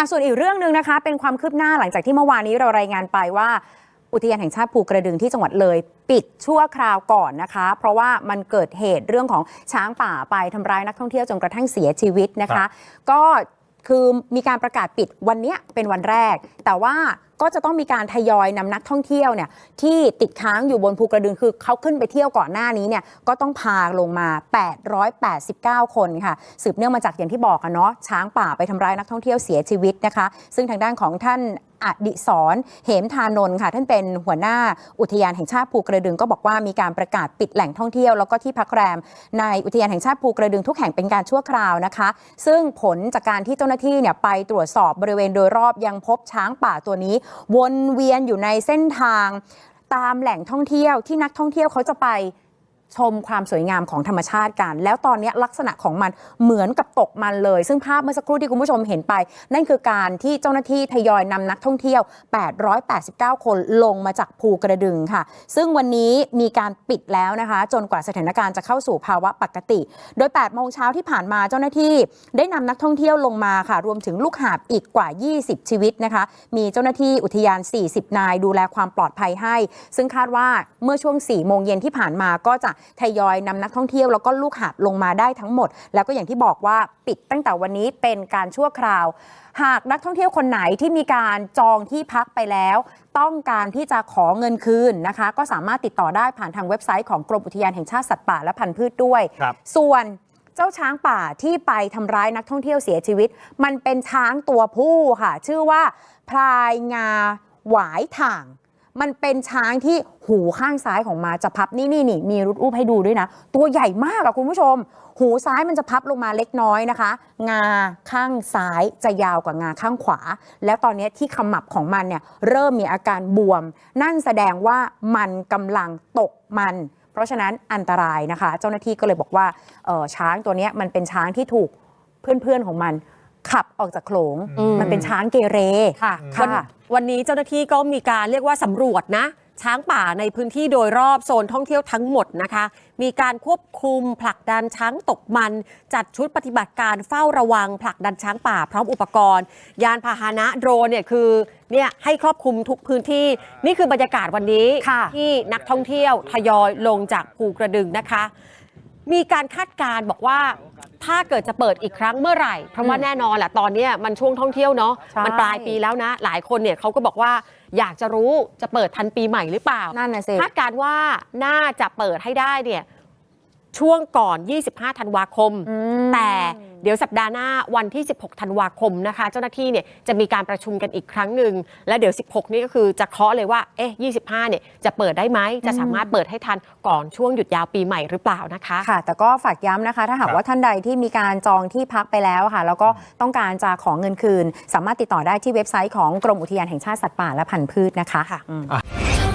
อะส่วนอีกเรื่องหนึ่งนะคะ เป็นความคืบหน้าหลังจากที่เมื่อวานนี้เรารายงานไปว่า อุทยานแห่งชาติภูกระดึงที่จังหวัดเลย ปิดชั่วคราวก่อนนะคะ เพราะว่ามันเกิดเหตุเรื่องของช้างป่าไปทำร้ายนักท่องเที่ยวจนกระทั่งเสียชีวิตนะคะ ก็ คือมีการประกาศปิดวันนี้เป็นวันแรก แต่ว่าก็จะต้องมีการทยอยนำนักท่องเที่ยวเนี่ยที่ติดค้างอยู่บนภูกระดึงคือเขาขึ้นไปเที่ยวก่อนหน้านี้เนี่ยก็ต้องพาลงมา 889 คนค่ะ สืบเนื่องมาจากอย่างที่บอกกันเนาะช้างป่าไปทำร้ายนักท่องเที่ยวเสียชีวิตนะคะ ซึ่งทางด้านของท่าน อดิศรเหมทานนท์ค่ะ ท่านเป็นหัวหน้าอุทยานแห่งชาติภูกระดึงก็บอกว่ามีการประกาศปิดแหล่งท่องเที่ยวแล้วก็ที่พักแรม ในอุทยานแห่งชาติภูกระดึงทุกแห่งเป็นการชั่วคราวนะคะ ซึ่งผลจากการที่เจ้าหน้าที่เนี่ยไปตรวจสอบบริเวณโดยรอบยังพบช้างป่าตัวนี้ วนเวียนอยู่ในเส้นทาง ตามแหล่งท่องเที่ยวที่นักท่องเที่ยวเขาจะไป ชมความสวยงามของธรรมชาติกัน แล้วตอนนี้ลักษณะของมันเหมือนกับตกมันเลย ซึ่งภาพเมื่อสักครู่ที่คุณผู้ชมเห็นไป นั่นคือการที่เจ้าหน้าที่ทยอยนำนักท่องเที่ยว 889 คนลงมาจากภูกระดึงค่ะ ซึ่งวันนี้มีการปิดแล้วนะคะ จนกว่าสถานการณ์จะเข้าสู่ภาวะปกติ โดย 8 โมงเช้าที่ผ่านมาเจ้าหน้าที่ ได้นำนักท่องเที่ยวลงมาค่ะ รวมถึงลูกหาบอีกกว่า 20 ชีวิตนะคะ มีเจ้าหน้าที่อุทยาน 40 นาย ดูแลความปลอดภัยให้ ซึ่งคาดว่าเมื่อช่วง 4 โมงเย็นที่ผ่านมาก็จะทยอยนำนักท่องเที่ยวแล้วก็ลูกหาบลงมาได้ทั้งหมด แล้วก็อย่างที่บอกว่าปิดตั้งแต่วันนี้เป็นการชั่วคราว หากนักท่องเที่ยวคนไหนที่มีการจองที่พักไปแล้ว ต้องการที่จะขอเงินคืนนะคะ ก็สามารถติดต่อได้ผ่านทางเว็บไซต์ของกรมอุทยานแห่งชาติสัตว์ป่าและพันธุ์พืชด้วย ส่วนเจ้าช้างป่าที่ไปทำร้ายนักท่องเที่ยวเสียชีวิต มันเป็นช้างตัวผู้ค่ะ ชื่อว่าพลายงาหวายถ่าง มันเป็นช้างที่หูข้างซ้ายของมาจะพับนี่นี่นี่มีรูปให้ดูด้วยนะ ตัวใหญ่มากอะคุณผู้ชม หูซ้ายมันจะพับลงมาเล็กน้อยนะคะ งาข้างซ้ายจะยาวกว่างาข้างขวา แล้วตอนนี้ที่ขมับของมันเนี่ยเริ่มมีอาการบวม นั่นแสดงว่ามันกำลังตกมันเพราะฉะนั้นอันตรายนะคะ เจ้าหน้าที่ก็เลยบอกว่าออช้างตัวนี้มันเป็นช้างที่ถูกเพื่อนๆของมัน ขับออกจากโขลงอืม มันเป็นช้างเกเร ค่ะค่ะวันวันนี้เจ้าหน้าที่ก็มีการเรียกว่าสำรวจนะ ช้างป่าในพื้นที่โดยรอบโซนท่องเที่ยวทั้งหมดนะคะ มีการควบคุมผลักดันช้างตกมัน จัดชุดปฏิบัติการเฝ้าระวัง ผลักดันช้างป่าพร้อมอุปกรณ์ ยานพาหนะโดรนเนี่ยคือเนี่ยให้ครอบคลุมทุกพื้นที่ นี่คือบรรยากาศวันนี้ค่ะ ที่นักท่องเที่ยวทยอยลงจากภูกระดึงนะคะ มีการคาดการณ์บอกว่า ถ้าเกิดจะเปิดอีกครั้งเมื่อไหร่ เพราะว่าแน่นอนแหละตอนเนี้ยมันช่วงท่องเที่ยวเนาะใช่มันปลายปีแล้วนะ หลายคนเนี่ยเขาก็บอกว่าอยากจะรู้จะเปิดทันปีใหม่หรือเปล่านั่นน่ะสิคาดการณ์ว่าน่าจะเปิดให้ได้เนี่ย ช่วงก่อน 25 ธันวาคมอืมแต่เดี๋ยวสัปดาห์หน้าวันที่ 16 ธันวาคมนะคะ เจ้าหน้าที่เนี่ยจะมีการประชุมกันอีกครั้งหนึ่ง และเดี๋ยว 16 นี่ก็คือจะเคาะเลยว่า เอ๊ะ 25 เนี่ยจะเปิดได้ไหม จะสามารถเปิดให้ทันก่อนช่วงหยุดยาวปีใหม่หรือเปล่านะคะ ค่ะ แต่ก็ฝากย้ำนะคะ ถ้าหากครับว่าท่านใดที่มีการจองที่พักไปแล้วค่ะ แล้วก็ต้องการจะขอเงินคืน สามารถติดต่อได้ที่เว็บไซต์ของกรมอุทยานแห่งชาติสัตว์ป่าและพันธุ์พืชนะคะค่ะอืม Are